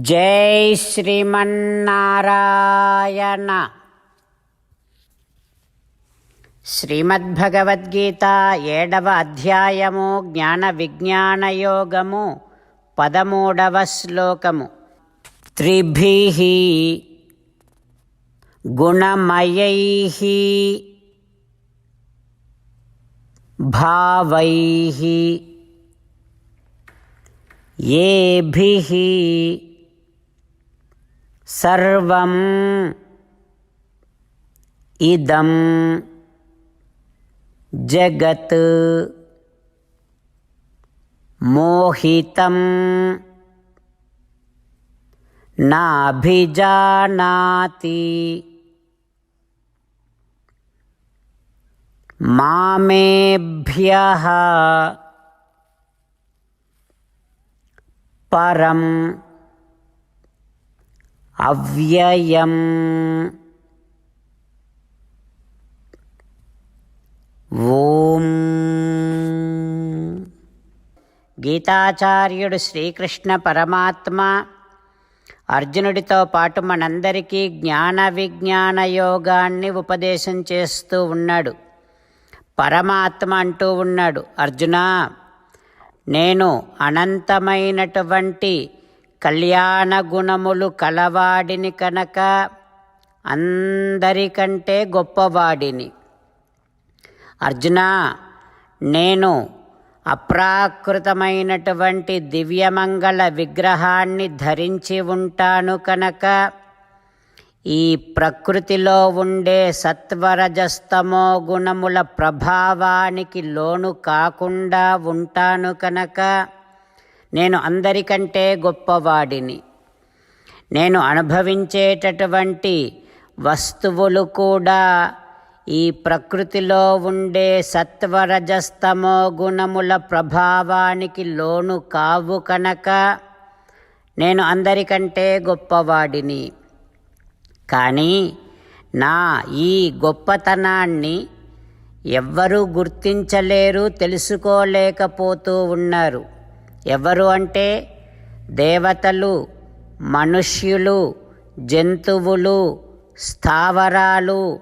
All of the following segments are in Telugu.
జై శ్రీమన్నారాయణ. శ్రీమద్భగవద్గీత ఏడవ అధ్యాయము జ్ఞాన విజ్ఞాన యోగము పదమూడవ శ్లోకము. త్రిభి గుణమయై భావై ఏభి सर्वम् इदं जगत् मोहितं नाभिजानाति। मामेभ्यः परम् అవ్యయం. ఓం. గీతాచార్యుడు శ్రీకృష్ణ పరమాత్మ అర్జునుడితో పాటు మనందరికీ జ్ఞాన విజ్ఞాన యోగాన్ని ఉపదేశం చేస్తూ ఉన్నాడు. పరమాత్మ అంటూ ఉన్నాడు. అర్జునా నేను అనంతమైనటువంటి కళ్యాణ గుణములు కలవాడిని కనుక అందరికంటే గొప్పవాడిని. అర్జున నేను అప్రాకృతమైనటువంటి దివ్యమంగళ విగ్రహాన్ని ధరించి ఉంటాను కనుక ఈ ప్రకృతిలో ఉండే సత్వరజస్తమో గుణముల ప్రభావానికి లోను కాకుండా ఉంటాను కనుక నేను అందరికంటే గొప్పవాడిని. నేను అనుభవించేటటువంటి వస్తువులు కూడా ఈ ప్రకృతిలో ఉండే సత్వరజస్తమో గుణముల ప్రభావానికి లోను కావు కనుక నేను అందరికంటే గొప్పవాడిని. కానీ నా ఈ గొప్పతనాన్ని ఎవ్వరూ గుర్తించలేరు తెలుసుకోలేకపోతూ ఉన్నారు. ఎవరు అంటే దేవతలు మనుష్యులు జంతువులు స్థావరాలు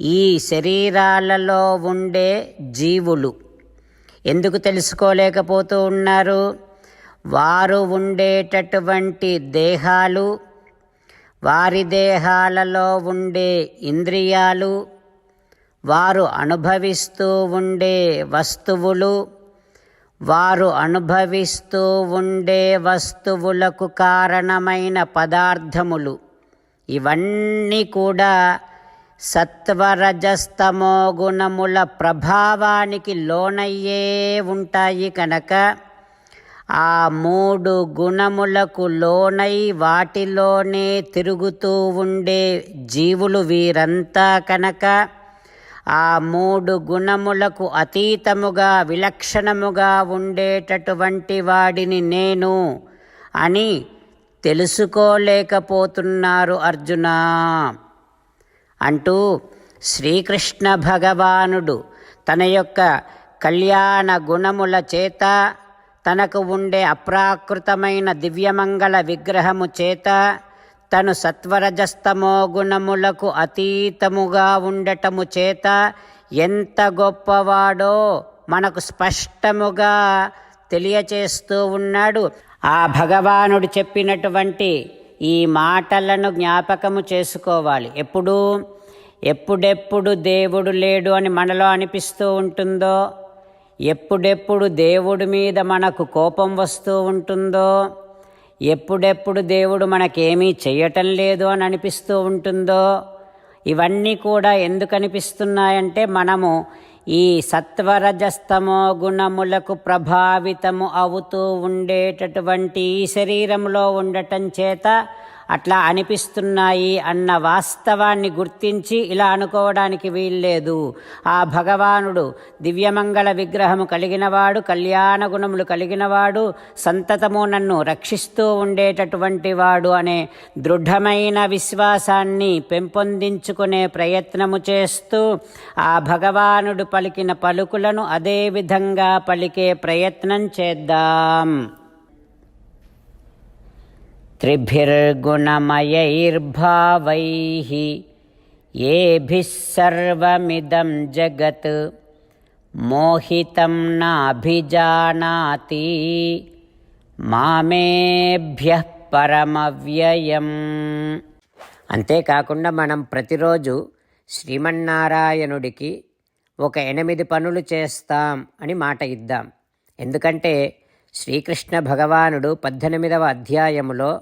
ఈ శరీరాలలో ఉండే జీవులు. ఎందుకు తెలుసుకోలేకపోతూ ఉన్నారు? వారు ఉండేటటువంటి దేహాలు వారి దేహాలలో ఉండే ఇంద్రియాలు వారు అనుభవిస్తూ ఉండే వస్తువులు వారు అనుభవిస్తూ ఉండే వస్తువులకు కారణమైన పదార్థములు. ఇవన్నీ కూడా సత్వరజస్తమో గుణముల ప్రభావానికి లోనయ్యే ఉంటాయి కనుక ఆ మూడు గుణములకు లోనై వాటిలోనే తిరుగుతూ ఉండే జీవులు వీరంతా కనుక ఆ మూడు గుణములకు అతీతముగా విలక్షణముగా ఉండేటటువంటి వాడిని నేను అని తెలుసుకోలేకపోతున్నారు అర్జున. అంటూ శ్రీకృష్ణ భగవానుడు తన యొక్క కళ్యాణ గుణముల చేత తనకు ఉండే అప్రాకృతమైన దివ్యమంగళ విగ్రహము చేత తను సత్వరజస్తమో గుణములకు అతీతముగా ఉండటము చేత ఎంత గొప్పవాడో మనకు స్పష్టముగా తెలియచేస్తూ ఉన్నాడు. ఆ భగవానుడు చెప్పినటువంటి ఈ మాటలను జ్ఞాపకము చేసుకోవాలి. ఎప్పుడు? ఎప్పుడెప్పుడు దేవుడు లేడు అని మనలో అనిపిస్తూ ఉంటుందో? ఎప్పుడెప్పుడు దేవుడి మీద మనకు కోపం వస్తూ ఉంటుందో? ఎప్పుడెప్పుడు దేవుడు మనకేమీ చేయటం లేదు అని అనిపిస్తూ ఉంటుందో ఇవన్నీ కూడా ఎందుకు అనిపిస్తున్నాయంటే మనము ఈ సత్వరజస్తమో గుణములకు ప్రభావితము అవుతూ ఉండేటటువంటి ఈ శరీరంలో ఉండటం చేత అట్లా అనిపిస్తున్నాయి అన్న వాస్తవాన్ని గుర్తించి ఇలా అనుకోవడానికి వీల్లేదు. ఆ భగవానుడు దివ్యమంగళ విగ్రహము కలిగినవాడు కళ్యాణ గుణములు కలిగినవాడు సంతతము నన్ను రక్షిస్తూ ఉండేటటువంటి వాడు అనే దృఢమైన విశ్వాసాన్ని పెంపొందించుకునే ప్రయత్నము చేస్తూ ఆ భగవానుడు పలికిన పలుకులను అదే విధంగా పలికే ప్రయత్నం చేద్దాం. त्रिभिर्गुणमयैर्भावैः येभिः सर्वमिदं जगत् मोहितं नाभिजानाति మామేభ్యః పరమవ్యయం అంతేకాకుండా మనం ప్రతిరోజు శ్రీమన్నారాయణుడికి ఒక ఎనిమిది పనులు చేస్తాం అని మాట ఇద్దాం ఎందుకంటే శ్రీకృష్ణ భగవానుడు పద్దెనిమిదవ అధ్యాయములో